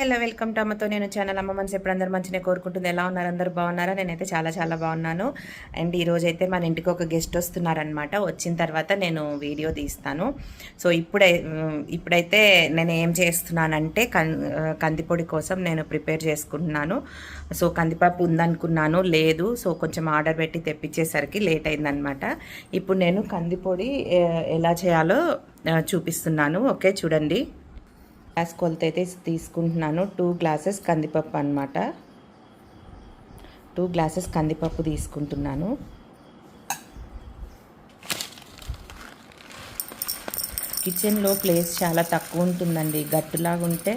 Hello welcome to అమ్మతో నేను channel. అమ్మ మనసు ఎప్పుడు అందరు మంచిగా కోరుకుంటుంది. ఎలా ఉన్నారు? అందరు బాగున్నారా? నేనైతే చాలా చాలా బాగున్నాను. అండ్ ఈరోజు అయితే మన ఇంటికి ఒక గెస్ట్ వస్తున్నారనమాట వచ్చిన తర్వాత నేను వీడియో తీస్తాను. సో ఇప్పుడై ఇప్పుడైతే నేను ఏం చేస్తున్నానంటే కం కందిపొడి కోసం నేను ప్రిపేర్ చేసుకుంటున్నాను. సో కందిపప్పు ఉందనుకున్నాను. లేదు. సో కొంచెం ఆర్డర్ పెట్టి తెప్పించేసరికి లేట్ అయిందనమాట ఇప్పుడు నేను కందిపొడి ఎలా చేయాలో చూపిస్తున్నాను. ఓకే చూడండి. గ్లాస్ కొలత అయితే తీసుకుంటున్నాను. టూ గ్లాసెస్ కందిపప్పు అనమాట టూ గ్లాసెస్ కందిపప్పు తీసుకుంటున్నాను. కిచెన్లో ప్లేస్ చాలా తక్కువ ఉంటుందండి. గట్టులాగా ఉంటే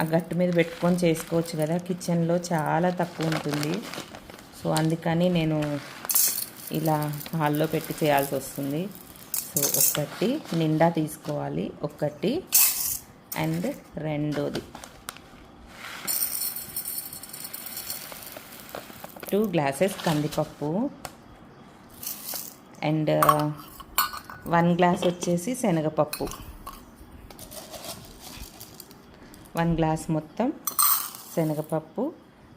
ఆ గట్టు మీద పెట్టుకొని చేసుకోవచ్చు కదా. కిచెన్లో చాలా తక్కువ ఉంటుంది. సో అందుకని నేను ఇలా హాల్లో పెట్టి చేయాల్సి వస్తుంది. సో ఒకటి నిండా తీసుకోవాలి. ఒకటి అండ్ రెండోది. టూ గ్లాసెస్ కందిపప్పు. అండ్ వన్ గ్లాస్ వచ్చేసి శనగపప్పు. వన్ గ్లాస్ మొత్తం శనగపప్పు.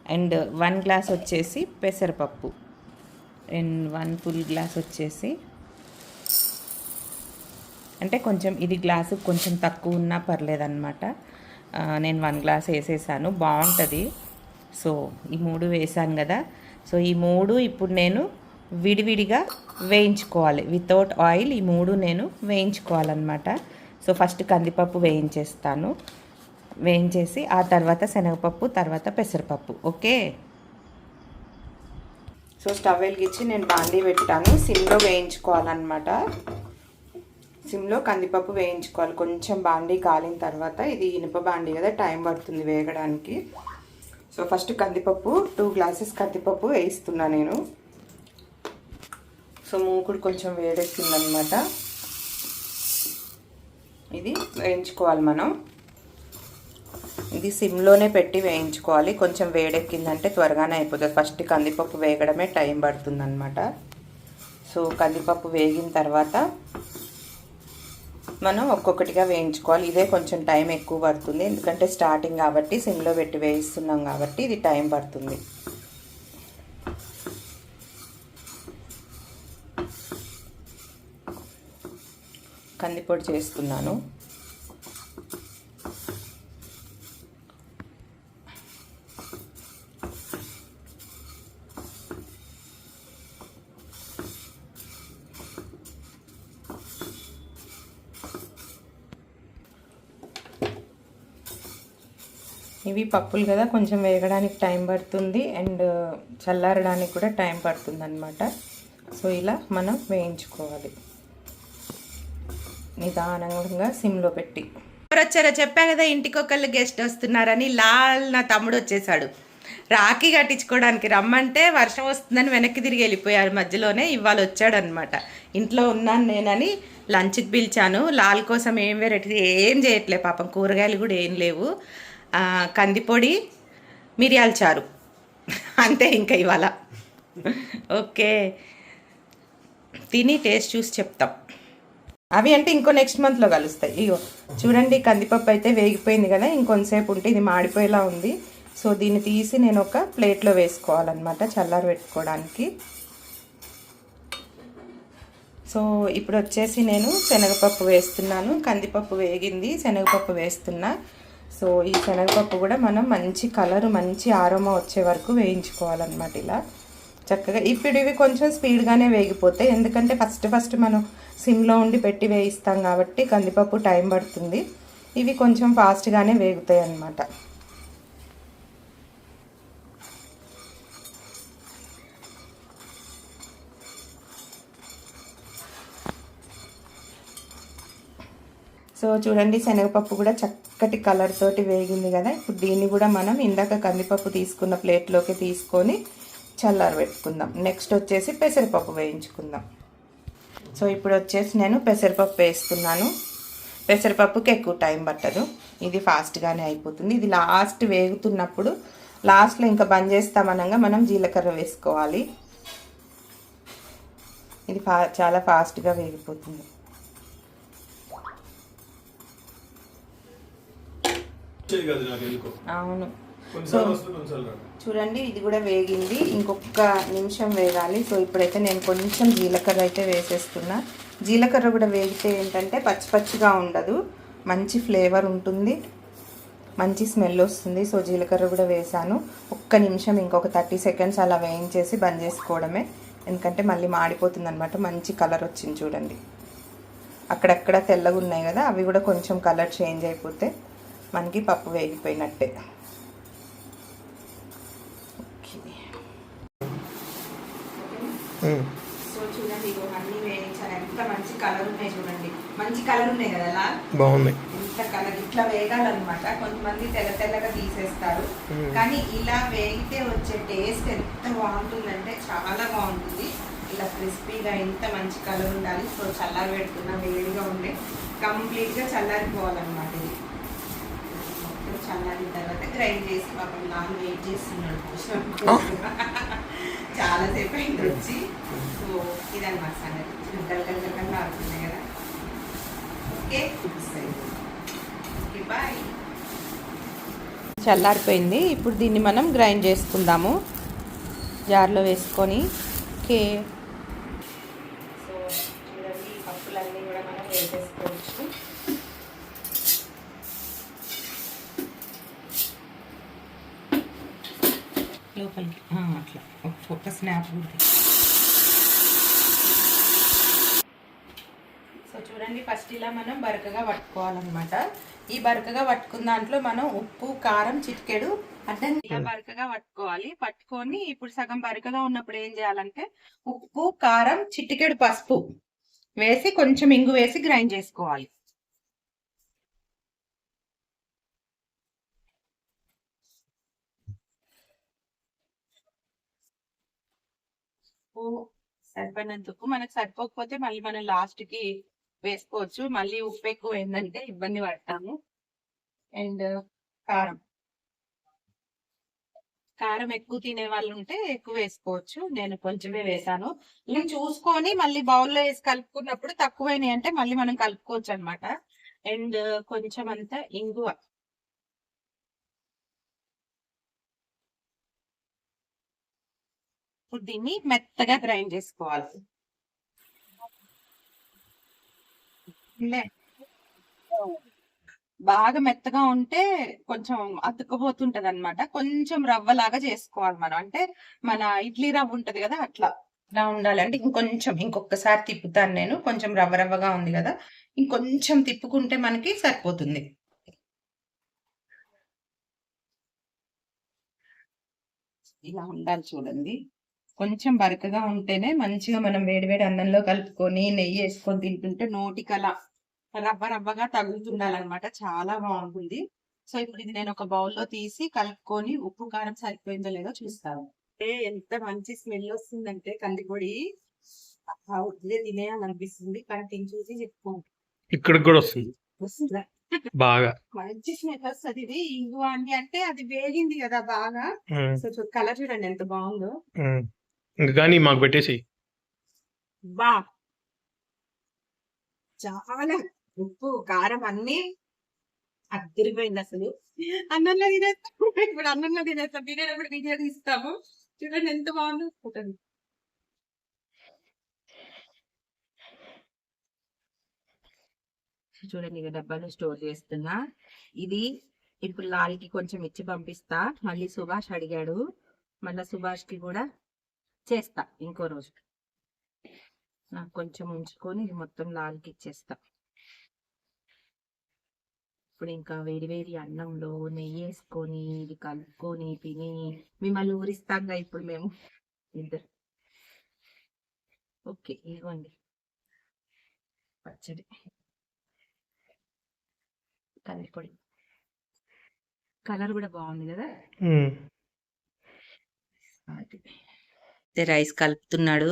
అండ్ వన్ గ్లాస్ వచ్చేసి పెసరపప్పు. అండ్ వన్ ఫుల్ గ్లాస్ వచ్చేసి అంటే కొంచెం ఇది గ్లాసు కొంచెం తక్కువ ఉన్నా పర్లేదన్నమాట. నేను వన్ గ్లాస్ వేసేసాను. బాగుంటుంది. సో ఈ మూడు వేసాను కదా. సో ఈ మూడు ఇప్పుడు నేను విడివిడిగా వేయించుకోవాలి. వితౌట్ ఆయిల్ ఈ మూడు నేను వేయించుకోవాలన్నమాట. సో ఫస్ట్ కందిపప్పు వేయించేస్తాను. వేయించేసి ఆ తర్వాత శనగపప్పు తర్వాత పెసరపప్పు. ఓకే? సో స్టవ్ వెలిగించి నేను బాండీ పెట్టాను. సిమ్లో వేయించుకోవాలన్నమాట. సిమ్లో కందిపప్పు వేయించుకోవాలి. కొంచెం బాండీ కాలిన తర్వాత ఇది ఇనుప బాండీ కదా టైం పడుతుంది వేగడానికి. సో ఫస్ట్ కందిపప్పు టూ గ్లాసెస్ కందిపప్పు వేయిస్తున్నా నేను. సో మూకుడు కొంచెం వేడెక్కిందనమాట. ఇది వేయించుకోవాలి మనం. ఇది సిమ్లోనే పెట్టి వేయించుకోవాలి. కొంచెం వేడెక్కిందంటే త్వరగానే అయిపోతుంది. ఫస్ట్ కందిపప్పు వేగడమే టైం పడుతుందన్నమాట సో కందిపప్పు వేగిన తర్వాత మనం ఒక్కొక్కటిగా వేయించుకోవాలి. ఇదే కొంచెం టైం ఎక్కువ పడుతుంది. ఎందుకంటే స్టార్టింగ్ కాబట్టి సిమ్లో పెట్టి వేయిస్తున్నాం కాబట్టి ఇది టైం పడుతుంది. కందిపొడి చేస్తున్నాను. ఇవి పప్పులు కదా కొంచెం వేగడానికి టైం పడుతుంది. అండ్ చల్లారడానికి కూడా టైం పడుతుంది అనమాట సో ఇలా మనం వేయించుకోవాలి. నిదానంగా సిమ్లో పెట్టి. ఎవరు వచ్చారో చెప్పా కదా ఇంటికి ఒకళ్ళు గెస్ట్ వస్తున్నారని. లాల్ నా తమ్ముడు వచ్చేసాడు. రాఖీ కట్టించుకోవడానికి రమ్మంటే వర్షం వస్తుందని వెనక్కి తిరిగి వెళ్ళిపోయారు మధ్యలోనే. ఇవాళ వచ్చాడనమాట ఇంట్లో ఉన్నాను నేనని లంచ్కి పిలిచాను. లాల్ కోసం ఏం వెరైటీ ఏం చేయట్లే పాపం. కూరగాయలు కూడా ఏం లేవు. కందిపొడి మిరియాల చారు. అంతే ఇంకా ఇవాళ. ఓకే. తిని టేస్ట్ చూసి చెప్తాం. అవి అంటే ఇంకో నెక్స్ట్ మంత్లో కలుస్తాయి. ఇగో చూడండి కందిపప్పు అయితే వేగిపోయింది కదా ఇంకొంతసేపు ఉంటే ఇది మాడిపోయేలా ఉంది. సో దీన్ని తీసి నేను ఒక ప్లేట్లో వేసుకోవాలన్నమాట చల్లారి పెట్టుకోవడానికి. సో ఇప్పుడు వచ్చేసి నేను శనగపప్పు వేస్తున్నాను. కందిపప్పు వేగింది శనగపప్పు వేస్తున్నా. సో ఈ శనగపప్పు కూడా మనం మంచి కలర్ మంచి ఆరోమా వచ్చే వరకు వేయించుకోవాలన్నమాట ఇలా. చక్కగా ఇప్పుడు ఇవి కొంచెం స్పీడ్గానే వేగిపోతాయి. ఎందుకంటే ఫస్ట్ ఫస్ట్ మనం సిమ్లో ఉండి పెట్టి వేయిస్తాం కాబట్టి కందిపప్పు టైం పడుతుంది. ఇవి కొంచెం ఫాస్ట్గానే వేగుతాయి అన్నమాట చూడండి శనగపప్పు కూడా చక్కటి కలర్ తోటి వేగింది కదా. ఇప్పుడు దీన్ని కూడా మనం ఇందాక కందిపప్పు తీసుకున్న ప్లేట్లోకి తీసుకొని చల్లారి పెట్టుకుందాం. నెక్స్ట్ వచ్చేసి పెసరపప్పు వేయించుకుందాం. సో ఇప్పుడు వచ్చేసి నేను పెసరపప్పు వేస్తున్నాను. పెసరపప్పుకి ఎక్కువ టైం పట్టదు. ఇది ఫాస్ట్గానే అయిపోతుంది. ఇది లాస్ట్ వేగుతున్నప్పుడు లాస్ట్లో ఇంకా బంద్ చేస్తామనగా మనం జీలకర్ర వేసుకోవాలి. ఇది ఫా చాలా ఫాస్ట్గా వేగిపోతుంది. వచ్చేది కాదు నాకు ఎందుకో. అవును. చూడండి ఇది కూడా వేగింది. ఇంకొక నిమిషం వేగాలి. సో ఇప్పుడైతే నేను కొంచెం జీలకర్ర అయితే వేసేస్తున్నా. జీలకర్ర కూడా వేగితే ఏంటంటే పచ్చి పచ్చిగా ఉండదు. మంచి ఫ్లేవర్ ఉంటుంది. మంచి స్మెల్ వస్తుంది. సో జీలకర్ర కూడా వేసాను. ఒక్క నిమిషం ఇంకొక థర్టీ సెకండ్స్ అలా వేయించేసి బంద్ చేసుకోవడమే. ఎందుకంటే మళ్ళీ మాడిపోతుంది అనమాట మంచి కలర్ వచ్చింది చూడండి. అక్కడక్కడ తెల్లగా ఉన్నాయి కదా అవి కూడా కొంచెం కలర్ చేంజ్ అయిపోతే. మనకి పప్పు వేగిపోయినట్టే. ఓకే. సో చూడండి ఇగో అన్ని వేయించాను ఎంత మంచి కలర్ ఉన్నాయి చూడండి. మంచి కలర్ ఉన్నాయి కదా అలా బాగుంది ఎంత కలర్? ఇట్లా వేగాలన్నమాట. కొంతమంది తెల్ల తెల్లగా తీసేస్తారు. కానీ ఇలా వేగితే వచ్చే టేస్ట్ ఎంత బాగుంటుందంటే చాలా బాగుంటుంది. ఇలా క్రిస్పీగా ఎంత మంచి కలర్ ఉండాలి. సో చల్లారి పెడుతున్నా వేడిగా ఉండే కంప్లీట్గా చల్లారిపోవాలన్నమాట ఇది. చల్లారిన తర్వాత గ్రైండ్ చేసి పాపం నాన్న వెయిట్ చేస్తున్నాడు. చాలాసేపు అయింది వచ్చి. సో ఇదన్నమాట సంగతి. ఆడుతున్నాయి కదా. ఓకే. ఓకే బాయ్ చల్లారిపోయింది. ఇప్పుడు దీన్ని మనం గ్రైండ్ చేసుకుందాము. జార్లో వేసుకొని ఓకే సో చూడండి ఈ పప్పులన్నీ కూడా మనం వేసేసుకోవచ్చు లోపలికి ఇట్లా ఒక- స్నాప్ కూడా సో చూడండి ఫస్ట్ ఇలా మనం బరకగా పట్టుకోవాలన్నమాట. ఈ బరకగా పట్టుకున్న దాంట్లో మనం ఉప్పు కారం చిటికెడు అర్థం ఇలా బరకగా పట్టుకోవాలి. పట్టుకొని ఇప్పుడు సగం బరకగా ఉన్నప్పుడు ఏం చేయాలంటే ఉప్పు కారం చిటికెడు పసుపు వేసి కొంచెం ఇంగు వేసి గ్రైండ్ చేసుకోవాలి. ఉప్పు సరిపోయినంత ఉప్పు మనకు సరిపోకపోతే మళ్ళీ మనం లాస్ట్కి వేసుకోవచ్చు. మళ్ళీ ఉప్పు ఎక్కువ ఏంటంటే ఇబ్బంది పడతాము. అండ్ కారం. కారం ఎక్కువ తినే వాళ్ళు ఉంటే ఎక్కువ వేసుకోవచ్చు. నేను కొంచెమే వేసాను. నేను చూసుకొని మళ్ళీ బౌల్లో వేసి కలుపుకున్నప్పుడు తక్కువైనాయి అంటే మళ్ళీ మనం కలుపుకోవచ్చు అనమాట అండ్ కొంచెం అంతా ఇంగువ. ఇప్పుడు దీన్ని మెత్తగా గ్రైండ్ చేసుకోవాలి. బాగా మెత్తగా ఉంటే కొంచెం అతుక్కుపోతుంటది అనమాట కొంచెం రవ్వలాగా చేసుకోవాలి మనం. అంటే మన ఇడ్లీ రవ్వ ఉంటది కదా అట్లా. ఇలా ఉండాలి. అంటే ఇంకొంచెం ఇంకొకసారి తిప్పుతాను నేను. కొంచెం రవ్వ రవ్వగా ఉంది కదా. ఇంకొంచెం తిప్పుకుంటే మనకి సరిపోతుంది. ఇలా ఉండాలి చూడండి. కొంచెం బరకగా ఉంటేనే మంచిగా మనం వేడివేడి అన్నంలో కలుపుకొని నెయ్యి వేసుకొని తింటుంటే నోటికలా రవ్వ రవ్వగా తగులుతుండాలన్నమాట. చాలా బాగుంటుంది. సో ఇప్పుడు ఇది నేను ఒక బౌల్లో తీసి కలుపుకొని ఉప్పు కారం సరిపోయిందో లేదో చూస్తాను. ఏ ఎంత మంచి స్మెల్ వస్తుందంటే కందిపొడి ఉద్దే తినేయాలనిపిస్తుంది కానీ తిని చూసి చెప్పుకోండి. ఇక్కడికి కూడా వస్తుంది. వస్తుందా? బాగా. మంచి స్మెల్ వస్తుంది. ఇది ఇంగువ అండి అంటే అది వేగింది కదా బాగా. సో కలర్ చూడండి ఎంత బాగుందో. ఇంకా కానీ మాకు పెట్టేసి బా. చాలా ఉప్పు కారం అన్ని అద్దరిపోయింది అసలు. అన్నంలో తినేస్తాము ఇప్పుడు అన్నంలో తినేస్తాం. తినేటప్పుడు వీడియో తీస్తాము. చూడండి ఎంత బాగుందో చూడండి చూడండి ఇక డబ్బాలో స్టోర్ చేస్తున్నా. ఇది ఇప్పుడు లాల్కి కొంచెం ఇచ్చి పంపిస్తా. మళ్ళీ సుభాష్ అడిగాడు. మళ్ళీ సుభాష్కి కూడా చేస్తా ఇంకో రోజు. నాకు కొంచెం ఉంచుకొని ఇది మొత్తం లాల్కి ఇచ్చేస్తా. ఇప్పుడు ఇంకా వేడి వేడి అన్నంలో నెయ్యి వేసుకొని ఇది కలుపుకొని తిని మిమ్మల్ని ఊరిస్తాంగా ఇప్పుడు మేము. ఇద్దరు. ఓకే ఇదిగోండి. పచ్చడి. కలిపొడి కలర్ కూడా బాగుంది కదా? అయితే రైస్ కలుపుతున్నాడు.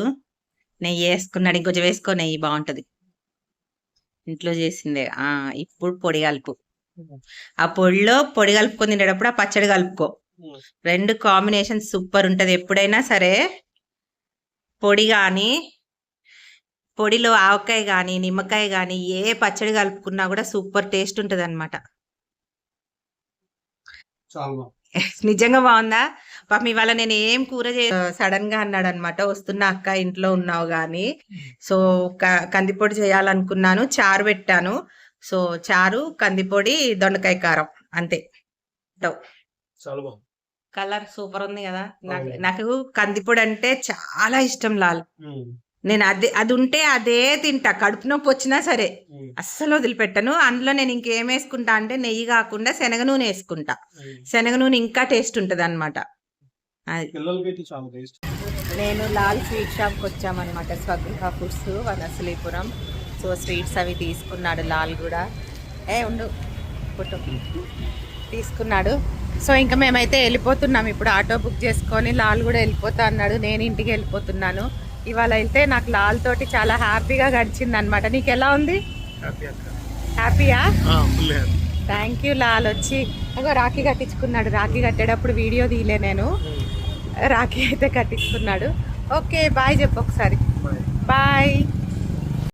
నెయ్యి వేసుకున్నాడు. ఇంకొంచెం వేసుకో నెయ్యి బాగుంటది. ఇంట్లో చేసిందే. ఆ ఇప్పుడు పొడి కలుపు. ఆ పొడిలో పొడి కలుపుకొని తినేటప్పుడు ఆ పచ్చడి కలుపుకో. రెండు కాంబినేషన్ సూపర్ ఉంటది. ఎప్పుడైనా సరే పొడి కానీ పొడిలో ఆవకాయ కానీ నిమ్మకాయ కానీ ఏ పచ్చడి కలుపుకున్నా కూడా సూపర్ టేస్ట్ ఉంటది అనమాట నిజంగా బాగుందా? పాపం ఇవాళ నేను ఏం కూర చే సడన్గా అన్నాడు అనమాట వస్తున్నా అక్క ఇంట్లో ఉన్నావు గాని. సో కందిపొడి చేయాలనుకున్నాను చారు పెట్టాను. సో చారు కందిపొడి దొండకాయ కారం అంతే. కలర్ సూపర్ ఉంది కదా. నాకు కందిపొడి అంటే చాలా ఇష్టం లాల్. నేను అదే అది ఉంటే అదే తింటా. కడుపు నొప్పి వచ్చినా సరే. అస్సలు వదిలిపెట్టను. అందులో నేను ఇంకేం వేసుకుంటా అంటే నెయ్యి కాకుండా శనగ నూనె వేసుకుంటా. శనగ నూనె ఇంకా టేస్ట్ ఉంటుంది అనమాట నేను లాల్ స్వీట్ షాప్కి వచ్చామన్నమాట Swagruha foods Vanasthalipuram so sweets అవి తీసుకున్నాడు లాల్ కూడా. ఏ ఉండు ఫోటో. తీసుకున్నాడు. సో ఇంకా మేమైతే వెళ్ళిపోతున్నాం. ఇప్పుడు ఆటో బుక్ చేసుకొని లాల్ కూడా వెళ్ళిపోతా అన్నాడు. నేను ఇంటికి వెళ్ళిపోతున్నాను. ఇవాళ అయితే నాకు లాల్ తోటి చాలా హ్యాపీగా గడిచింది అనమాట నీకు ఎలా ఉంది? హ్యాపీ అక్క. హ్యాపీయా? థ్యాంక్ యూ లాల్ వచ్చి. అగో రాఖీ కట్టించుకున్నాడు. రాఖీ కట్టేటప్పుడు వీడియో తీయలే నేను. రాఖీ అయితే కట్టించుకున్నాడు ఓకే బాయ్ చెప్పు ఒకసారి. బాయ్. బాయ్.